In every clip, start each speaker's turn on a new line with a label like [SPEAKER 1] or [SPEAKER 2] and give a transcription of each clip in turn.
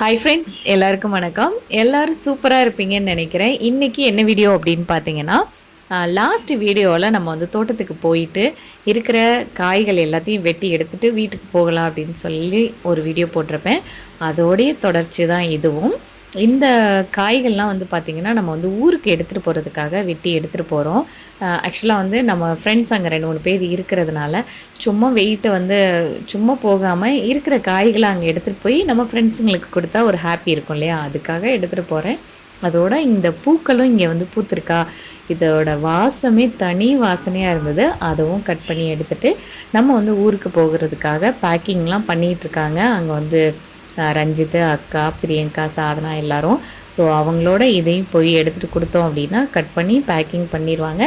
[SPEAKER 1] Hi friends எல்லாருக்கும் வணக்கம். எல்லாரும் சூப்பராக இருப்பீங்கன்னு நினைக்கிறேன். இன்றைக்கி என்ன வீடியோ அப்படின்னு பார்த்தீங்கன்னா லாஸ்ட் வீடியோவில் நம்ம வந்து தோட்டத்துக்கு போயிட்டு இருக்கிற காய்கள் எல்லாத்தையும் வெட்டி எடுத்துகிட்டு வீட்டுக்கு போகலாம் அப்படின்னு சொல்லி ஒரு வீடியோ போட்டிருப்பேன். அதோடைய தொடர்ச்சி தான் இதுவும். இந்த காய்கள்லாம் வந்து பார்த்திங்கன்னா நம்ம வந்து ஊருக்கு எடுத்துகிட்டு போகிறதுக்காக வெட்டி எடுத்துகிட்டு போகிறோம் ஆக்சுவலாக வந்து நம்ம ஃப்ரெண்ட்ஸ் அங்கே ரெண்டு மூணு பேர் இருக்கிறதுனால சும்மா வெயிட்டை வந்து சும்மா போகாமல் இருக்கிற காய்களை அங்கே எடுத்துகிட்டு போய் நம்ம ஃப்ரெண்ட்ஸுங்களுக்கு கொடுத்தா ஒரு ஹாப்பி இருக்கும் இல்லையா? அதுக்காக எடுத்துகிட்டு போகிறேன் அதோட இந்த பூக்களும் இங்கே வந்து பூத்திருக்கா. இதோட வாசமே தனி வாசனையாக இருந்தது. அதுவும் கட் பண்ணி எடுத்துகிட்டு நம்ம வந்து ஊருக்கு போகிறதுக்காக பேக்கிங்லாம் பண்ணிகிட்டு இருக்காங்க. அங்கே வந்து ரஞ்சித்து ரஞ்சித் அக்கா பிரியங்கா சாதனா எல்லாரும். ஸோ அவங்களோட இதையும் போய் எடுத்துகிட்டு கொடுத்தோம் அப்படின்னா கட் பண்ணி பேக்கிங் பண்ணிடுவாங்க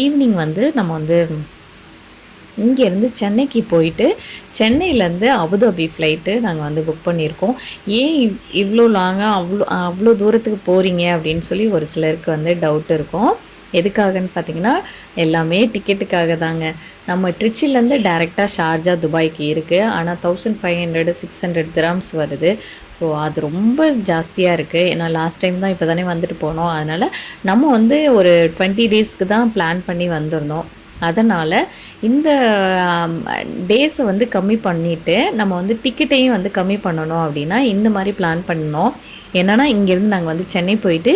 [SPEAKER 1] ஈவினிங் வந்து நம்ம வந்து இங்கேருந்து சென்னைக்கு போயிட்டு சென்னையிலேருந்து அபுதாபி ஃப்ளைட்டு நாங்கள் வந்து புக் பண்ணியிருக்கோம். ஏன் இவ் இவ்வளோ லாங்காக அவ்வளோ அவ்வளோ தூரத்துக்கு போகிறீங்க அப்படின்னு சொல்லி ஒரு சிலருக்கு வந்து டவுட் இருக்கும். எதுக்காகன்னு பார்த்தீங்கன்னா எல்லாமே டிக்கெட்டுக்காக தாங்க. நம்ம ட்ரிச்சிலேருந்து டேரெக்டாக ஷார்ஜா துபாய்க்கு இருக்குது ஆனால் thousand five hundred six hundred grams வருது. ஸோ அது ரொம்ப ஜாஸ்தியாக இருக்குது ஏன்னா லாஸ்ட் டைம் தான் இப்போ தானே வந்துட்டு போனோம். அதனால் நம்ம வந்து ஒரு டுவெண்ட்டி டேஸ்க்கு தான் பிளான் பண்ணி வந்திருந்தோம். அதனால் இந்த டேஸை வந்து கம்மி பண்ணிவிட்டு நம்ம வந்து டிக்கெட்டையும் வந்து கம்மி பண்ணணும் அப்படின்னா இந்த மாதிரி பிளான் பண்ணோம். என்னென்னா இங்கேருந்து நாங்கள் வந்து சென்னை போயிட்டு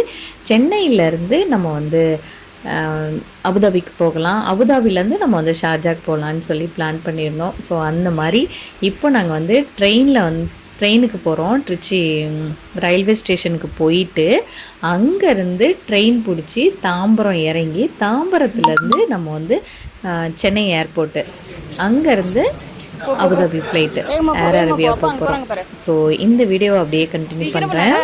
[SPEAKER 1] சென்னையிலேருந்து நம்ம வந்து அபுதாபிக்கு போகலாம். அபுதாபிலேருந்து நம்ம வந்து ஷார்ஜாக்கு போகலான்னு சொல்லி பிளான் பண்ணியிருந்தோம். ஸோ அந்த மாதிரி இப்போ நாங்கள் வந்து ட்ரெயினில் வந்து ட்ரெயினுக்கு போகிறோம் திருச்சி ரயில்வே ஸ்டேஷனுக்கு போயிட்டு அங்கேருந்து ட்ரெயின் பிடிச்சி தாம்பரம் இறங்கி தாம்பரத்துலேருந்து நம்ம வந்து சென்னை ஏர்போர்ட்டு அங்கேருந்து Abu Dhabi flight air Arabia போக போகிறோம் ஸோ இந்த வீடியோவை அப்படியே கண்டினியூ பண்ணுறேன்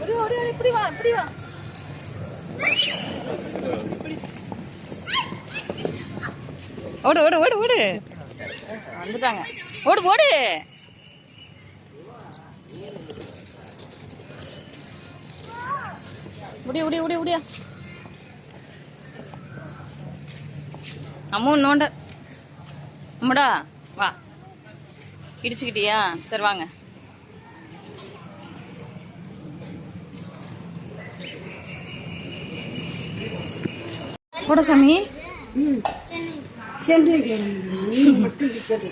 [SPEAKER 2] ஓடி ஓடி ஓடி இப்படி வா இப்படி வா ஓடு ஓடு ஓடு ஓடு. வந்துட்டாங்க. ஓடு ஓடு. முடிய முடிய முடிய முடியா அம்மு நோண்ட. அம்மாடா வா. இடிச்சுக்கிட்டியா? சரி வாங்க. போட சாமி.
[SPEAKER 3] ம். நீங்க டிக்கெட்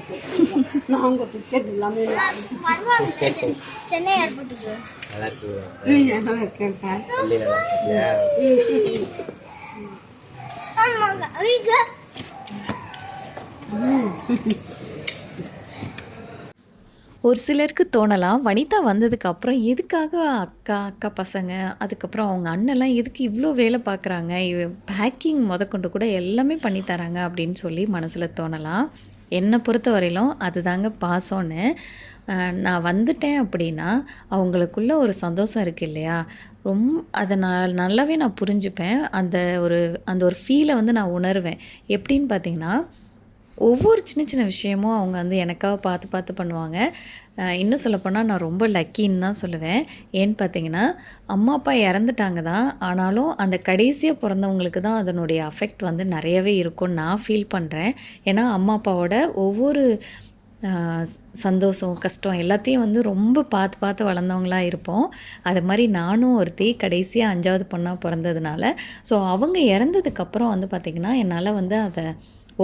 [SPEAKER 3] எல்லாமே
[SPEAKER 4] சென்னை- ஏர்போர்ட்டுக்கு ஆமாங்க வீட்டுல
[SPEAKER 1] ஒரு சிலருக்கு தோணலாம். வனிதா வந்ததுக்கப்புறம் எதுக்காக அக்கா அக்கா பசங்க அதுக்கப்புறம் அவங்க அண்ணெல்லாம் எதுக்கு இவ்வளோ வேலை பார்க்குறாங்க? பேக்கிங் முதற்கொண்டு கூட எல்லாமே பண்ணி தராங்க அப்படின்னு சொல்லி மனசில் தோணலாம். என்னை பொறுத்த வரையிலும் அதுதாங்க பாசம்னு நான் வந்துட்டேன் அப்படின்னா அவங்களுக்குள்ள ஒரு சந்தோஷம் இருக்குது இல்லையா? ரொம்ப அதை நான் நல்லாவே நான் புரிஞ்சுப்பேன். அந்த ஒரு அந்த ஒரு ஃபீலை வந்து நான் உணர்வேன். எப்படின்னு பார்த்தீங்கன்னா ஒவ்வொரு சின்ன சின்ன விஷயமும் அவங்க வந்து எனக்காக பார்த்து பார்த்து பண்ணுவாங்க. இன்னும் சொல்லப்போனால் நான் ரொம்ப லக்கின்னு தான் சொல்லுவேன். ஏன்னு பார்த்தீங்கன்னா அம்மா அப்பா இறந்துட்டாங்க தான். ஆனாலும் அந்த கடைசியாக பிறந்தவங்களுக்கு தான் அதனுடைய அஃபெக்ட் வந்து நிறையவே இருக்கும்னு நான் ஃபீல் பண்ணுறேன் ஏன்னா அம்மா அப்பாவோட ஒவ்வொரு சந்தோஷம் கஷ்டம் எல்லாத்தையும் வந்து ரொம்ப பார்த்து பார்த்து வளர்ந்தவங்களாக இருப்போம். அது மாதிரி நானும் ஒருத்தி கடைசியாக அஞ்சாவது பொண்ணாக பிறந்ததுனால. ஸோ அவங்க இறந்ததுக்கப்புறம் வந்து பார்த்திங்கன்னா என்னால் வந்து அதை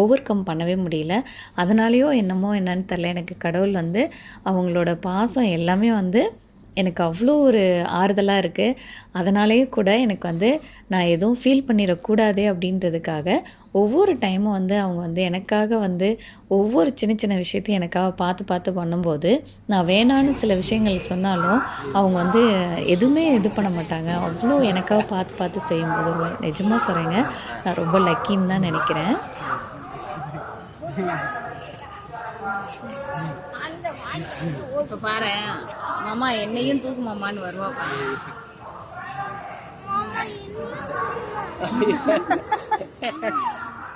[SPEAKER 1] ஓவர் கம் பண்ணவே முடியல. அதனாலேயோ என்னமோ என்னன்னு தெரில எனக்கு கடவுள் வந்து அவங்களோட பாசம் எல்லாமே வந்து எனக்கு அவ்வளோ ஒரு ஆறுதலாக இருக்குது அதனாலேயே கூட எனக்கு வந்து நான் எதுவும் ஃபீல் பண்ணிடக்கூடாது அப்படின்றதுக்காக ஒவ்வொரு டைமும் வந்து அவங்க வந்து எனக்காக வந்து ஒவ்வொரு சின்ன சின்ன விஷயத்தையும் எனக்காக பார்த்து பார்த்து பண்ணும்போது நான் வேணான்னு சில விஷயங்கள் சொன்னாலும் அவங்க வந்து எதுவுமே இது பண்ண மாட்டாங்க. அவ்வளோ எனக்காக பார்த்து பார்த்து செய்யும்போது நிஜமாக சொல்கிறேங்க நான் ரொம்ப லக்கின்னு தான் நினைக்கிறேன்.
[SPEAKER 2] இப்ப பாரு மாமா என்னையும் தூக்கு மாமான்னு வருவா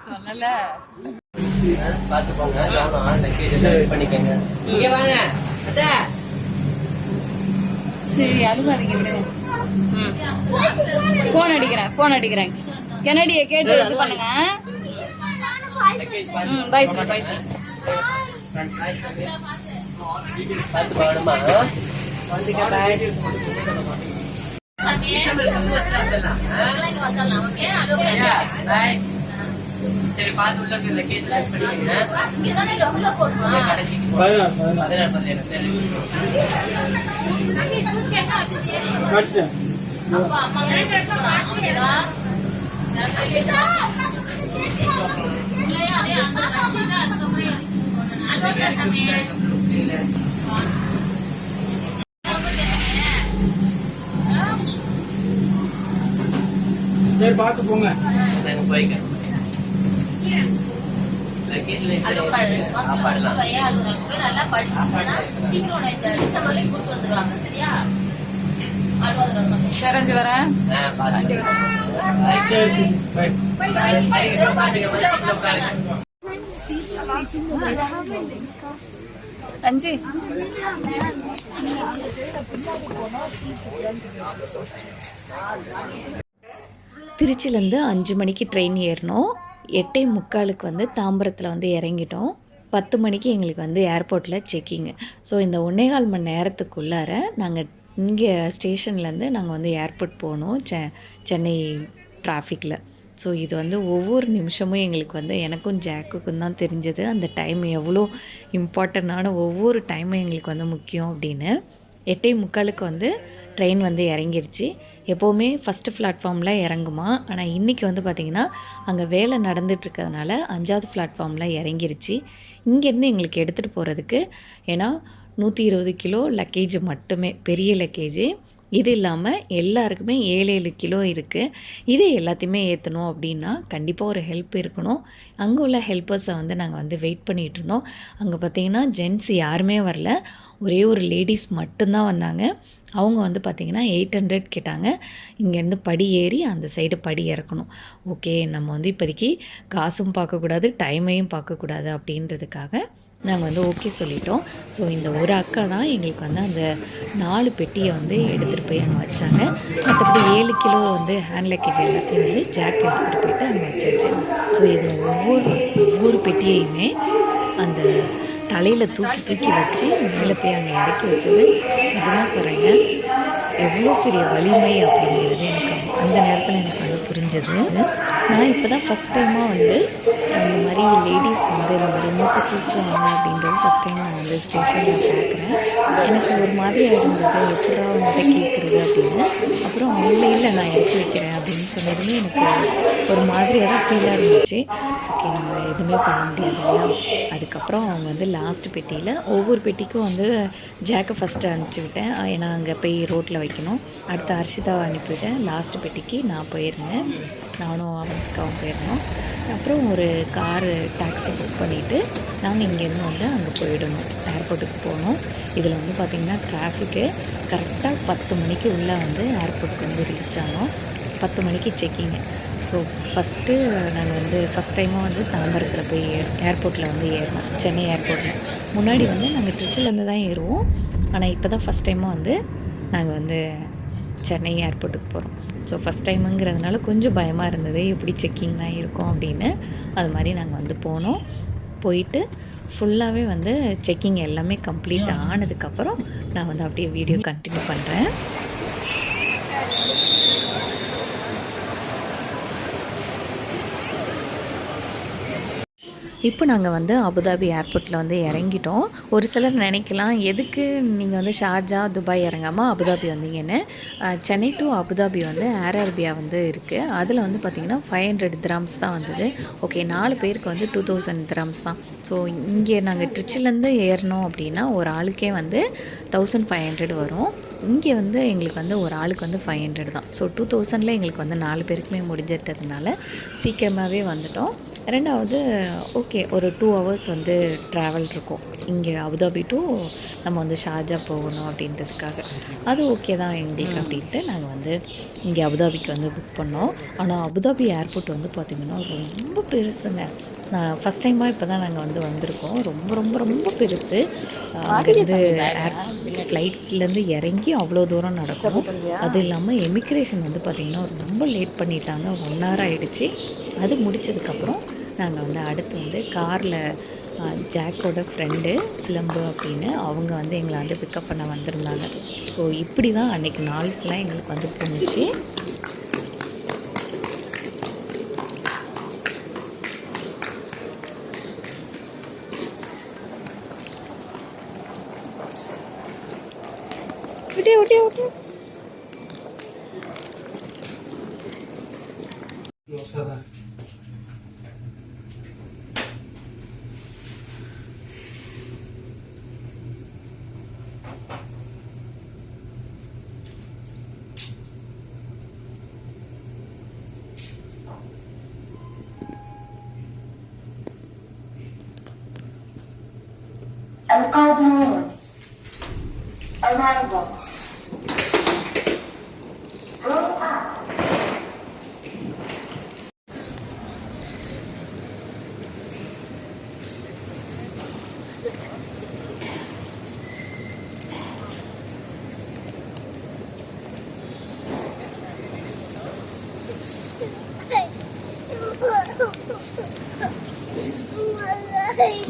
[SPEAKER 2] சொல்லல.
[SPEAKER 5] பார்த்துக்கோங்க கவனம் லக்கேஜ் பண்ணிக்கோங்க. இங்க வாங்க அத்தை.
[SPEAKER 2] சரி அழுகாதீங்க விடுங்க ஃபோன் அடிக்கிறேன் ஃபோன் அடிக்கிறேன். கெனடியை கேட்டு இது பண்ணுங்க பாய் சார் பாய் சார்
[SPEAKER 5] பார்த்து போகணுமா சரி பார்த்து உள்ள கடைசிக்கு பதினாறு பதினேழு சரி
[SPEAKER 6] பார்த்து போங்க.
[SPEAKER 5] நாங்க போய்க்க லக்கேஜ்ல சாப்பாடுலாம்
[SPEAKER 2] சரஞ்சு வரேன்
[SPEAKER 5] ஆ பார்த்து
[SPEAKER 6] சரி
[SPEAKER 5] சரஞ்சு வரேன்.
[SPEAKER 2] அஞ்சு
[SPEAKER 1] திருச்சிலேருந்து அஞ்சு மணிக்கு ட்ரெயின் ஏறினோம் எட்டே முக்காலுக்கு வந்து தாம்பரத்தில் வந்து இறங்கிட்டோம். பத்து மணிக்கு எங்களுக்கு வந்து ஏர்போர்ட்டில் செக்கிங்கு ஸோ இந்த ஒன்னேகால் மணி நேரத்துக்குள்ளார நாங்கள் இங்கே ஸ்டேஷன்லேருந்து நாங்கள் வந்து ஏர்போர்ட் போனோம் செ சென்னை டிராஃபிக்கில் ஸோ இது வந்து ஒவ்வொரு நிமிஷமும் எங்களுக்கு வந்து எனக்கும் ஜாக்குக்கும் தான் தெரிஞ்சது. அந்த டைம் எவ்வளோ இம்பார்ட்டண்ட்டான ஒவ்வொரு டைமும் எங்களுக்கு வந்து முக்கியம் அப்படின்னு. எட்டே முக்காலுக்கு வந்து ட்ரெயின் வந்து இறங்கிருச்சு. எப்போவுமே ஃபஸ்ட்டு பிளாட்ஃபார்மில் இறங்குமா? ஆனால் இன்றைக்கி வந்து பார்த்திங்கன்னா அங்கே வேலை நடந்துகிட்ருக்கிறதுனால அஞ்சாவது பிளாட்ஃபார்மில் இறங்கிருச்சு. இங்கேருந்து எங்களுக்கு எடுத்துகிட்டு போகிறதுக்கு ஏன்னா நூற்றி இருபது கிலோ லக்கேஜ் மட்டுமே பெரிய லக்கேஜ் இது இல்லாமல் எல்லாருக்குமே ஏழு ஏழு கிலோ இருக்குது இது எல்லாத்தையுமே ஏற்றணும் அப்படின்னா கண்டிப்பாக ஒரு ஹெல்ப் இருக்கணும். அங்கே உள்ள ஹெல்ப்பர்ஸை வந்து நாங்கள் வந்து வெயிட் பண்ணிகிட்டு இருந்தோம். அங்கே பார்த்தீங்கன்னா ஜென்ட்ஸ் யாருமே வரல. ஒரே ஒரு லேடிஸ் மட்டும்தான் வந்தாங்க. அவங்க வந்து பார்த்திங்கன்னா எயிட் ஹண்ட்ரட் கேட்டாங்க. இங்கேருந்து படி ஏறி அந்த சைடு படி இறக்கணும். ஓகே நம்ம வந்து இப்போதைக்கு காசும் பார்க்கக்கூடாது டைமையும் பார்க்கக்கூடாது அப்படின்றதுக்காக நாங்கள் வந்து ஓகே சொல்லிட்டோம். ஸோ இந்த ஒரு அக்கா தான் எங்களுக்கு வந்து அந்த நாலு பெட்டியை வந்து எடுத்துகிட்டு போய் அங்கே வச்சாங்க. மற்றபடி ஏழு கிலோ வந்து ஹேண்ட் லக்கேஜ் எல்லாத்தையும் வந்து ஜாக் எடுத்துகிட்டு போயிட்டு அங்கே வச்சாச்சு. ஸோ இவங்க ஒவ்வொரு ஒவ்வொரு பெட்டியையுமே அந்த தலையில் தூக்கி தூக்கி வச்சு மேலே போய் அங்கே இறக்கி வச்சது. நிஜமாக சொல்கிறேங்க எவ்வளோ பெரிய வலிமை அப்படிங்கிறது எனக்கு அந்த நேரத்தில் எனக்கு வந்து புரிஞ்சது. நான் இப்போ தான் ஃபஸ்ட் டைமாக வந்து இந்த மாதிரி லேடிஸ் வந்து இந்த மாதிரி மூட்டை தூக்குவாங்க அப்படின்றது ஃபஸ்ட் டைம் நான் வந்து ஸ்டேஷனில் பார்க்குறேன் எனக்கு ஒரு மாதிரி இருந்தது எப்படா அவங்ககிட்ட கேட்குறது அப்படின்னு. அப்புறம் ஆன்லைனில் நான் இறக்கி வைக்கிறேன் அப்படின்னு சொன்னதுமே எனக்கு ஒரு மாதிரியாக தான் ஃபீலாக இருந்துச்சு. ஓகே நம்ம எதுவுமே பண்ண முடியாது இல்லையா? அதுக்கப்புறம் அவங்க வந்து லாஸ்ட் பெட்டியில் ஒவ்வொரு பெட்டிக்கும் வந்து ஜாக்கை ஃபஸ்ட்டு அனுப்பிச்சி விட்டேன். ஏன்னா அங்கே போய் ரோட்டில் வைக்கணும். அடுத்து ஹர்ஷிதாவை அனுப்பிவிட்டேன் லாஸ்ட் பெட்டிக்கு நான் போயிருந்தேன். நானும் அவனுக்காவும் போயிருந்தோம். அப்புறம் ஒரு காரு டாக்ஸி புக் பண்ணிவிட்டு நாங்கள் இங்கேருந்து வந்து அங்கே போயிடணும். ஏர்போர்ட்டுக்கு போனோம் இதில் வந்து பார்த்திங்கன்னா டிராஃபிக்கு கரெக்டாக பத்து மணிக்கு உள்ளே வந்து ஏர்போர்ட்டுக்கு வந்து ரீச் ஆனோம். பத்து மணிக்கு செக்கிங்கு ஸோ ஃபஸ்ட்டு நாங்கள் வந்து ஃபஸ்ட் டைமாக வந்து தாம்பரத்தில் போய் ஏர்போர்ட்டில் வந்து ஏறினோம் சென்னை ஏர்போர்ட்டில் முன்னாடி வந்து நாங்கள் ட்ரிச்சிலேருந்து தான் ஏறுவோம். ஆனால் இப்போ தான் ஃபஸ்ட் டைமாக வந்து நாங்கள் வந்து சென்னை ஏர்போர்ட்டுக்கு போகிறோம் ஸோ ஃபஸ்ட் டைமுங்கிறதுனால கொஞ்சம் பயமாக இருந்தது. எப்படி செக்கிங்லாம் இருக்கும் அப்படின்னு. அது மாதிரி நாங்கள் வந்து போனோம். போயிட்டு ஃபுல்லாகவே வந்து செக்கிங் எல்லாமே கம்ப்ளீட் ஆனதுக்கப்புறம் நான் வந்து அப்படியே வீடியோ கண்டினியூ பண்ணுறேன் இப்போ நாங்கள் வந்து அபுதாபி ஏர்போர்ட்டில் வந்து இறங்கிட்டோம். ஒரு சிலர் நினைக்கலாம் எதுக்கு நீங்கள் வந்து ஷார்ஜா துபாய் இறங்காமல் அபுதாபி வந்தீங்கன்னு? சென்னை டு அபுதாபி வந்து ஏர் அரேபியா வந்து இருக்குது அதில் வந்து பார்த்திங்கன்னா ஃபைவ் ஹண்ட்ரட் திராம்ஸ் தான் வந்தது. ஓகே நாலு பேருக்கு வந்து டூ தௌசண்ட் திராம்ஸ் தான். ஸோ இங்கே நாங்கள் ட்ரிச்சிலேருந்து ஏறினோம் அப்படின்னா ஒரு ஆளுக்கே வந்து தௌசண்ட் ஃபைவ் ஹண்ட்ரட் வரும். இங்கே வந்து எங்களுக்கு வந்து ஒரு ஆளுக்கு வந்து ஃபைவ் ஹண்ட்ரட் தான். ஸோ டூ தௌசண்டில் எங்களுக்கு வந்து நாலு பேருக்குமே முடிஞ்சிட்டதுனால சீக்கிரமாகவே வந்துட்டோம். ரெண்டாவது ஓகே ஒரு டூ ஹவர்ஸ் வந்து ட்ராவல் இருக்கும். இங்கே அபுதாபி டு நம்ம வந்து ஷார்ஜா போகணும் அப்படின்றதுக்காக. அது ஓகே தான் எங்களுக்கு அப்படின்ட்டு நாங்கள் வந்து இங்கே அபுதாபிக்கு வந்து புக் பண்ணோம். ஆனால் அபுதாபி ஏர்போர்ட் வந்து பார்த்திங்கன்னா ரொம்ப பெருசுங்க. ஃபஸ்ட் டைமாக இப்போ தான் நாங்கள் வந்து வந்திருக்கோம். ரொம்ப ரொம்ப ரொம்ப பெருசு. அங்கேருந்து ஃப்ளைட்லேருந்து இறங்கி அவ்வளோ தூரம் நடக்கும் அது இல்லாமல் எமிக்ரேஷன் வந்து பார்த்திங்கன்னா ரொம்ப லேட் பண்ணிட்டாங்க. ஒன் ஹவர் ஆகிடுச்சு அது முடிச்சதுக்கப்புறம் நாங்கள் வந்து அடுத்து வந்து காரில் ஜாக்கோட ஃப்ரெண்டு சிலம்பு அப்படின்னு அவங்க வந்து எங்களை வந்து பிக்கப் பண்ண வந்திருந்தாங்க. ஸோ இப்படி தான் அன்றைக்கி நாள் ஃபுல்லாக எங்களுக்கு வந்து போணுச்சு. விட்டு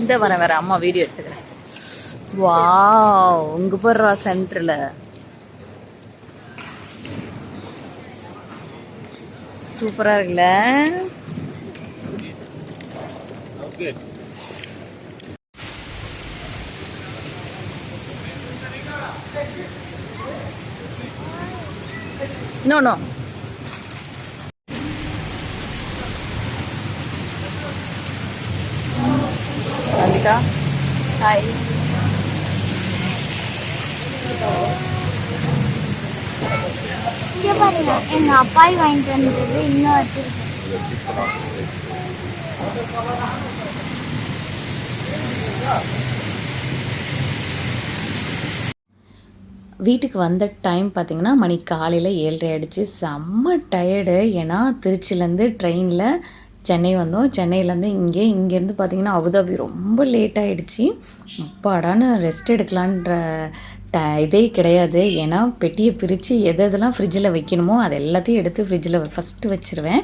[SPEAKER 2] இந்த வர வர அம்மா வீடியோ எடுத்துக்கிறேன். வாவ் உங்க போடுறா சென்டர்ல சூப்பரா இருக்குல்ல? No no Hi.
[SPEAKER 4] இங்க பாருங்க எங்க அப்பாய் வாங்கிட்டு வந்தது இன்னும் வச்சிருக்கேன்
[SPEAKER 1] வீட்டுக்கு வந்த டைம் பார்த்திங்கன்னா மணி காலையில் ஏழரை ஆயிடுச்சு செம்ம டயர்டு ஏன்னா திருச்சிலேருந்து ட்ரெயினில் சென்னை வந்தோம். சென்னையிலேருந்து இங்கே இங்கேருந்து பார்த்திங்கன்னா அபுதாபி ரொம்ப லேட் ஆகிடுச்சு அப்பாடான்னு ரெஸ்ட் எடுக்கலான்ற ட இதே கிடையாது. ஏன்னா பெட்டியை பிரித்து எது எதெல்லாம் ஃப்ரிட்ஜில் வைக்கணுமோ அது எல்லாத்தையும் எடுத்து ஃப்ரிட்ஜில் ஃபஸ்ட்டு வச்சுருவேன்.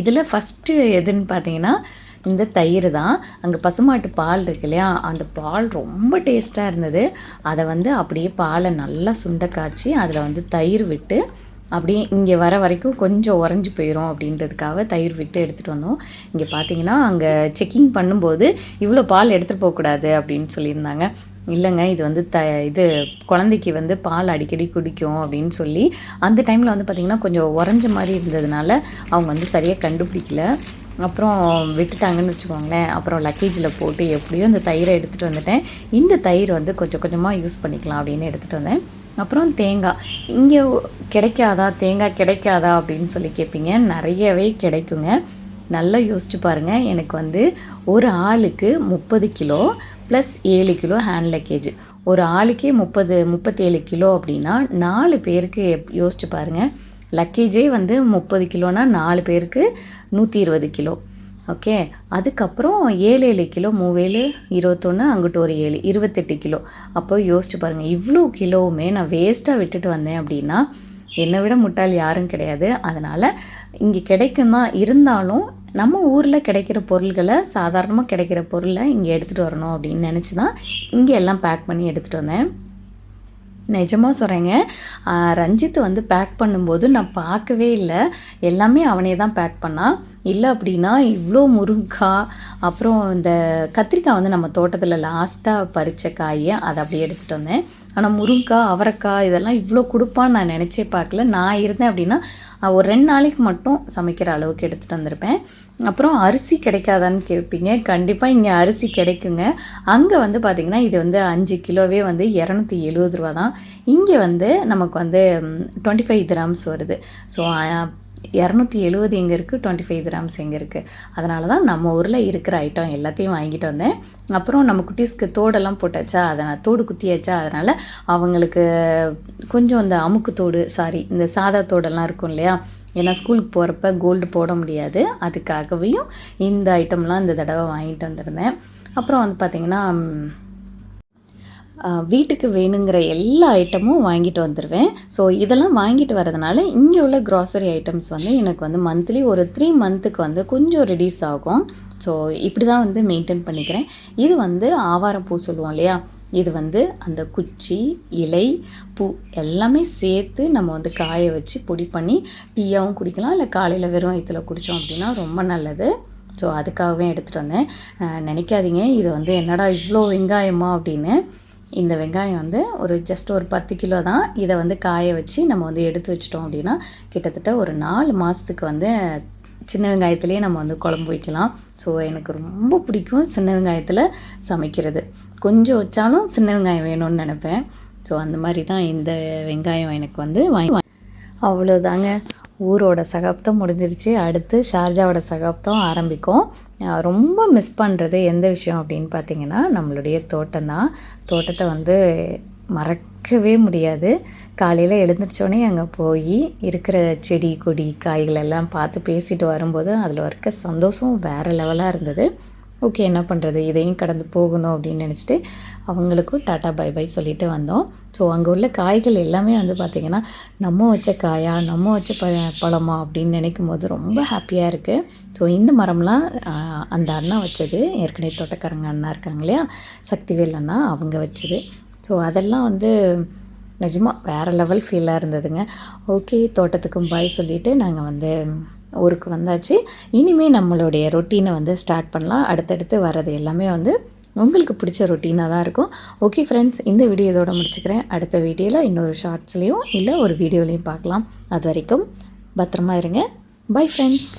[SPEAKER 1] இதில் ஃபஸ்ட்டு எதுன்னு பார்த்தீங்கன்னா இந்த தயிர் தான். அங்கே பசுமாட்டு பால் இருக்கு இல்லையா அந்த பால் ரொம்ப டேஸ்ட்டாக இருந்தது. அதை வந்து அப்படியே பாலை நல்லா சுண்ட காய்ச்சி அதில் வந்து தயிர் விட்டு அப்படியே இங்கே வர வரைக்கும் கொஞ்சம் உறைஞ்சி போயிடும் அப்படின்றதுக்காக தயிர் விட்டு எடுத்துகிட்டு வந்தோம். இங்கே பார்த்தீங்கன்னா அங்கே செக்கிங் பண்ணும்போது இவ்வளோ பால் எடுத்துகிட்டு போகக்கூடாது அப்படின்னு சொல்லியிருந்தாங்க. இல்லைங்க இது வந்து த இது குழந்தைக்கு வந்து பால் அடிக்கடி குடிக்கும் அப்படின்னு சொல்லி அந்த டைமில் வந்து பார்த்திங்கன்னா கொஞ்சம் உறைஞ்ச மாதிரி இருந்ததுனால அவங்க வந்து சரியாக கண்டுபிடிக்கல. அப்புறம் விட்டுட்டாங்கன்னு வச்சுக்கோங்களேன். அப்புறம் லக்கேஜில் போட்டு எப்படியோ இந்த தயிரை எடுத்துகிட்டு வந்துட்டேன். இந்த தயிர் வந்து கொஞ்சம் கொஞ்சமாக யூஸ் பண்ணிக்கலாம் அப்படின்னு எடுத்துகிட்டு வந்தேன். அப்புறம் தேங்காய் இங்கே கிடைக்காதா? தேங்காய் கிடைக்காதா? அப்படின்னு சொல்லி கேட்பீங்க நிறையவே கிடைக்குங்க. நல்லா யோசிச்சு பாருங்கள் எனக்கு வந்து ஒரு ஆளுக்கு முப்பது கிலோ ப்ளஸ் ஏழு கிலோ ஹேண்ட் லக்கேஜ் ஒரு ஆளுக்கே முப்பது முப்பத்தேழு கிலோ அப்படின்னா நாலு பேருக்கு எப்- யோசிச்சு பாருங்கள் லக்கேஜே வந்து முப்பது கிலோனால் நாலு பேருக்கு நூற்றி இருபது கிலோ. ஓகே அதுக்கப்புறம் ஏழு ஏழு கிலோ மூவேழு இருபத்தொன்று அங்கிட்டு ஒரு ஏழு இருபத்தெட்டு கிலோ. அப்போ யோசிச்சு பாருங்கள் இவ்வளோ கிலோவுமே நான் வேஸ்ட்டாக விட்டுட்டு வந்தேன் அப்படின்னா என்னை விட முட்டாள் யாரும் கிடையாது. அதனால் இங்கே கிடைக்கும் தான் இருந்தாலும் நம்ம ஊரில் கிடைக்கிற பொருள்களை சாதாரணமாக கிடைக்கிற பொருளை இங்கே எடுத்துகிட்டு வரணும் அப்படின்னு நினச்சி தான் இங்கே எல்லாம் பேக் பண்ணி எடுத்துகிட்டு வந்தேன். நிஜமாக சொல்கிறேங்க ரஞ்சித் வந்து பேக் பண்ணும்போது நான் பார்க்கவே இல்லை. எல்லாமே அவனே தான் பேக் பண்ணான் இல்லை அப்படின்னா இவ்வளோ முருங்காய் அப்புறம் இந்த கத்திரிக்காய் வந்து நம்ம தோட்டத்தில் லாஸ்ட்டாக பறித்த காயை அதை அப்படியே எடுத்துகிட்டு வந்தேன். ஆனால் முருங்கைக்காய் அவரைக்காய் இதெல்லாம் இவ்வளோ கொடுப்பான்னு நான் நினச்சே பார்க்கல. நான் இருந்தேன் அப்படின்னா ஒரு ரெண்டு நாளைக்கு மட்டும் சமைக்கிற அளவுக்கு எடுத்துகிட்டு வந்திருப்பேன். அப்புறம் அரிசி கிடைக்காதான்னு கேட்பீங்க கண்டிப்பாக இங்கே அரிசி கிடைக்குங்க. அங்கே வந்து பார்த்திங்கன்னா இது வந்து அஞ்சு கிலோவே வந்து இரநூத்தி எழுபது ரூபா தான் இங்கே வந்து நமக்கு வந்து டுவெண்ட்டி ஃபைவ் கிராம்ஸ் வருது. ஸோ இரநூத்தி எழுபது எங்கே இருக்குது டுவெண்ட்டி ஃபைவ் கிராம்ஸ் எங்கே இருக்குது அதனால தான் நம்ம ஊரில் இருக்கிற ஐட்டம் எல்லாத்தையும் வாங்கிட்டு வந்தேன். அப்புறம் நம்ம குட்டீஸ்க்கு தோடெல்லாம் போட்டாச்சா? அதை நான் தோடு குத்தியாச்சா? அதனால் அவங்களுக்கு கொஞ்சம் இந்த அமுக்கு தோடு சாரி இந்த சாதா தோடெல்லாம் இருக்கும் இல்லையா? ஏன்னா ஸ்கூலுக்கு போகிறப்ப கோல்டு போட முடியாது. அதுக்காகவையும் இந்த ஐட்டம்லாம் இந்த தடவை வாங்கிட்டு வந்திருந்தேன். அப்புறம் வந்து பார்த்திங்கன்னா வீட்டுக்கு வேணுங்கிற எல்லா ஐட்டமும் வாங்கிட்டு வந்துடுவேன் ஸோ இதெல்லாம் வாங்கிட்டு வரதுனால இங்கே உள்ள க்ராசரி ஐட்டம்ஸ் வந்து எனக்கு வந்து மந்த்லி ஒரு த்ரீ மந்த்துக்கு வந்து கொஞ்சம் ரெடியூஸ் ஆகும். ஸோ இப்படி தான் வந்து மெயின்டைன் பண்ணிக்கிறேன். இது வந்து ஆவாரம் பூ சொல்லுவோம் இல்லையா? இது வந்து அந்த குச்சி இலை பூ எல்லாமே சேர்த்து நம்ம வந்து காய வச்சு பொடி பண்ணி டீயாகவும் குடிக்கலாம். இல்லை காலையில் வெறும் இதில் குடித்தோம் அப்படின்னா ரொம்ப நல்லது. ஸோ அதுக்காகவே எடுத்துகிட்டு வந்தேன். நினைக்காதீங்க. இது வந்து என்னடா இவ்வளோ வெங்காயமா அப்படின்னு. இந்த வெங்காயம் வந்து ஒரு ஜஸ்ட் ஒரு பத்து கிலோ தான். இதை வந்து காய வச்சு நம்ம வந்து எடுத்து வச்சிட்டோம் அப்படின்னா கிட்டத்தட்ட ஒரு நாலு மாதத்துக்கு வந்து சின்ன வெங்காயத்துலேயே நம்ம வந்து குழம்பு வைக்கலாம். ஸோ எனக்கு ரொம்ப பிடிக்கும் சின்ன வெங்காயத்தில் சமைக்கிறது. கொஞ்சம் வச்சாலும் சின்ன வெங்காயம் வேணும்னு நினைப்பேன். ஸோ அந்த மாதிரி தான் இந்த வெங்காயம் எனக்கு வந்து வாங்கி அவ்வளோதாங்க ஊரோட சகாப்தம் முடிஞ்சிருச்சு. அடுத்து ஷார்ஜாவோட சகாப்தம் ஆரம்பிக்கும். ரொம்ப மிஸ் பண்ணுறது எந்த விஷயம் அப்படின்னு பார்த்தீங்கன்னா நம்மளுடைய தோட்டம் தான். தோட்டத்தை வந்து மறக்கவே முடியாது. காலையில் எழுந்திரிச்சோடனே அங்கே போய் இருக்கிற செடி கொடி காய்கள் எல்லாம் பார்த்து பேசிட்டு வரும்போது அதில் இருக்க சந்தோஷம் வேறு லெவலாக இருந்தது. ஓகே என்ன பண்ணுறது இதையும் கடந்து போகணும் அப்படின்னு நினச்சிட்டு அவங்களுக்கும் டாட்டா பை பை சொல்லிட்டு வந்தோம். ஸோ அங்கே உள்ள காய்கள் எல்லாமே வந்து பார்த்திங்கன்னா நம்ம வச்ச காயா நம்ம வச்ச ப பழமா அப்படின்னு நினைக்கும் போது ரொம்ப ஹாப்பியாக இருக்குது ஸோ இந்த மரம்லாம் அந்த அண்ணா வச்சது ஏற்கனவே தோட்டக்காரங்க அண்ணா இருக்காங்க இல்லையா? சக்திவேல் அண்ணா அவங்க வச்சது. ஸோ அதெல்லாம் வந்து நிஜமாக வேறு லெவல் ஃபீலாக இருந்ததுங்க. ஓகே தோட்டத்துக்கும் பாய் சொல்லிவிட்டு நாங்கள் வந்து ஊருக்கு வந்தாச்சு. இனிமேல் நம்மளுடைய ரொட்டீனை வந்து ஸ்டார்ட் பண்ணலாம். அடுத்தடுத்து வர்றது எல்லாமே வந்து உங்களுக்கு பிடிச்ச ரொட்டீனாக தான் இருக்கும். ஓகே ஃப்ரெண்ட்ஸ் இந்த வீடியோ இதோட முடிச்சுக்கிறேன். அடுத்த வீடியோவில் இன்னொரு ஷார்ட்ஸ்லேயும் இல்லை ஒரு வீடியோலையும் பார்க்கலாம். அது வரைக்கும் பத்திரமா இருங்க. Bye friends